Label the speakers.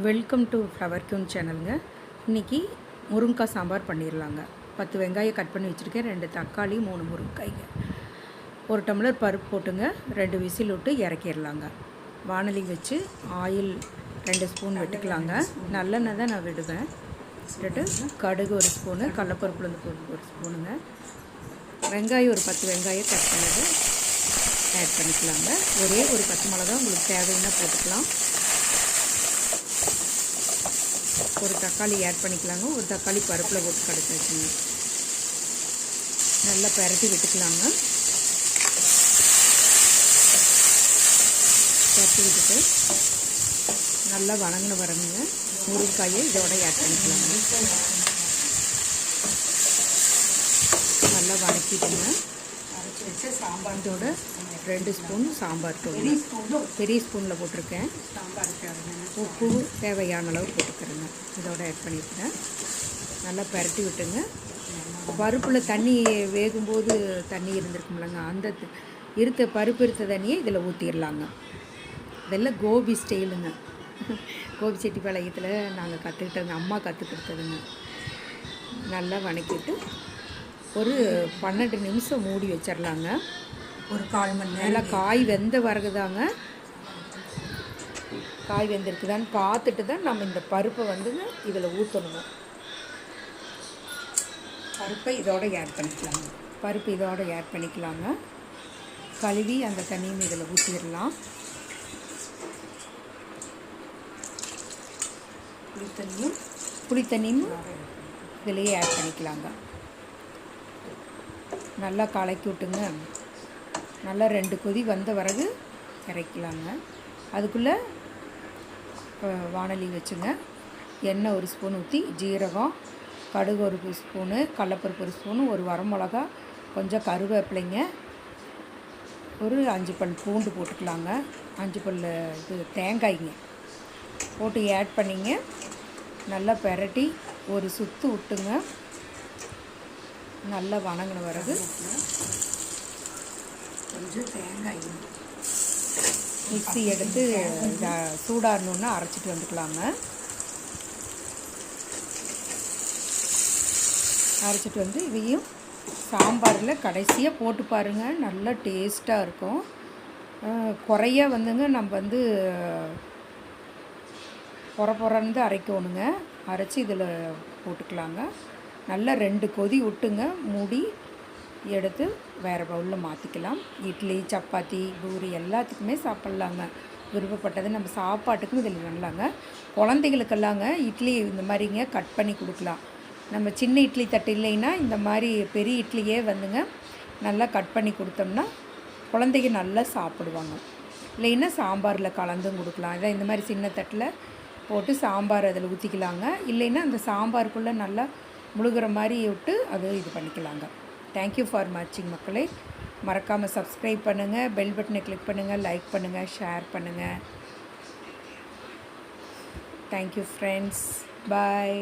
Speaker 1: Welcome to flower queen சேனலுங்க இன்றைக்கி முருங்கைக்காய் சாம்பார் பண்ணிடலாங்க பத்து வெங்காயம் கட் பண்ணி வச்சுருக்கேன். ரெண்டு தக்காளி மூணு முருங்கைங்க. ஒரு டம்ளர் பருப்பு போட்டுங்க. ரெண்டு விசில் விட்டு இறக்கிடலாங்க வானலி வச்சு ஆயில் ரெண்டு ஸ்பூன் விட்டுக்கலாங்க. நல்லெண்ணெய் தான் நான் விடுவேன். விட்டுட்டு கடுகு ஒரு ஸ்பூனு கடலப்பருப்புலேருந்து பருப்பு ஒரு ஸ்பூனுங்க வெங்காயம் ஒரு பத்து வெங்காயம் கட் பண்ணது. ஆட் பண்ணிக்கலாங்க. ஒரே ஒரு பச்சை மிளகா உங்களுக்கு தேவைன்னா போட்டுக்கலாம். ஒரு தக்காளி ஆட் பண்ணிக்கலாங்க. ஒரு தக்காளி பருப்பில் போட்டு கடைச்சி வச்சுங்க நல்லா பரட்டி விட்டுக்கலாங்க. பரட்டி விட்டுட்டு நல்லா வணங்கின வரணுங்க முருங்காயை இதோட ஆட் பண்ணிக்கலாங்க. நல்லா வணக்கிட்டுங்க
Speaker 2: வச்ச சாம்பார்
Speaker 1: இதோட ரெண்டு ஸ்பூன் சாம்பார் தூள்.
Speaker 2: பெரிய
Speaker 1: ஸ்பூனில் போட்டிருக்கேன்.
Speaker 2: சாம்பார்
Speaker 1: உப்பு தேவையான அளவு போட்டுக்கிறேங்க. இதோட ஆட் பண்ணிக்கிறேன். நல்லா பரட்டி விட்டுங்க. பருப்பில் தண்ணி வேகும்போது தண்ணி இருந்திருக்கும்லங்க. அந்த இருத்த பருப்பு இருத்த தண்ணியை இதில் ஊற்றிடலாங்க இதெல்லாம் கோபி ஸ்டைலுங்க. கோபி செட்டிப்பாளையத்தில் நாங்கள் கற்றுக்கிட்டதுங்க அம்மா கற்றுக் கொடுத்ததுங்க. நல்லா வணக்கிட்டு ஒரு பன்னெண்டு நிமிஷம் மூடி வச்சிடலாங்க
Speaker 2: ஒரு கால் மணி நேரம்.
Speaker 1: நல்லா காய் வெந்த வரகுதாங்க காய் வெந்திருக்குதான்னு பார்த்துட்டு தான் நம்ம இந்த பருப்பை வந்துங்க இதில் ஊற்றணுங்க.
Speaker 2: பருப்பை இதோட ஆட் பண்ணிக்கலாங்க.
Speaker 1: பருப்பு இதோட ஆட் பண்ணிக்கலாங்க. கழுவி அந்த தண்ணியும் இதில் ஊற்றிடலாம்.
Speaker 2: புளி தண்ணியும்
Speaker 1: புளி தண்ணியும் இதிலேயே ஆட் பண்ணிக்கலாங்க. நல்லா கலக்கி விட்டுங்க. நல்லா ரெண்டு கொதி வந்த பிறகு இறக்கலாங்க. அதுக்குள்ளே வானலி வச்சுங்க. எண்ணெய் ஒரு ஸ்பூன் ஊற்றி ஜீரகம் கடுகு ஒரு ஸ்பூனு கடலப்பருப்பு ஒரு ஸ்பூனு ஒரு வரமிளகா கொஞ்சம் கருவேப்பிலைங்க. ஒரு அஞ்சு பல் பூண்டு போட்டுக்கலாங்க. அஞ்சு பல் இது தேங்காய்ங்க. போட்டு ஆட் பண்ணிங்க. நல்லா பெரட்டி ஒரு சுத்து விட்டுங்க. நல்லா வணங்கின பிறகு
Speaker 2: கொஞ்சம் தேங்காய்
Speaker 1: மிக்ஸி எடுத்து சூடாறணுன்னா அரைச்சிட்டு வந்துக்கலாங்க. அரைச்சிட்டு வந்து இதையும் சாம்பாரில் கடைசியாக போட்டு பாருங்கள் நல்லா டேஸ்ட்டாக இருக்கும். குறைய வந்துங்க நம்ம வந்து பொற பொறந்து அரைக்கணுங்க. அரைச்சி இதில் போட்டுக்கலாங்க. நல்லா ரெண்டு கொதி விட்டுங்க. மூடி எடுத்து வேறு பவுலில் மாற்றிக்கலாம் இட்லி சப்பாத்தி பூரி எல்லாத்துக்குமே சாப்பிட்லாங்க. விருப்பப்பட்டது நம்ம சாப்பாட்டுக்கும் இதில் நல்லாங்க குழந்தைகளுக்கெல்லாங்க இட்லி இந்த மாதிரிங்க கட் பண்ணி கொடுக்கலாம். நம்ம சின்ன இட்லி தட்டு இல்லைன்னா இந்த மாதிரி பெரிய இட்லியே வந்துங்க நல்லா கட் பண்ணி கொடுத்தோம்னா குழந்தைங்க நல்லா சாப்பிடுவாங்க. இல்லைன்னா சாம்பாரில் கலந்தும் கொடுக்கலாம். இதான் இந்த மாதிரி சின்ன தட்டில் போட்டு சாம்பார் அதில் ஊற்றிக்கலாங்க இல்லைன்னா அந்த சாம்பாருக்குள்ளே நல்லா முழுகிற மாதிரி விட்டு அது இது பண்ணிக்கலாங்க. தேங்க்யூ ஃபார் வாட்சிங் மக்களே. மறக்காமல் சப்ஸ்கிரைப் பண்ணுங்கள் பெல் பட்டனை கிளிக் பண்ணுங்கள் லைக் பண்ணுங்கள் ஷேர் பண்ணுங்கள் தேங்க்யூ ஃப்ரெண்ட்ஸ் பாய்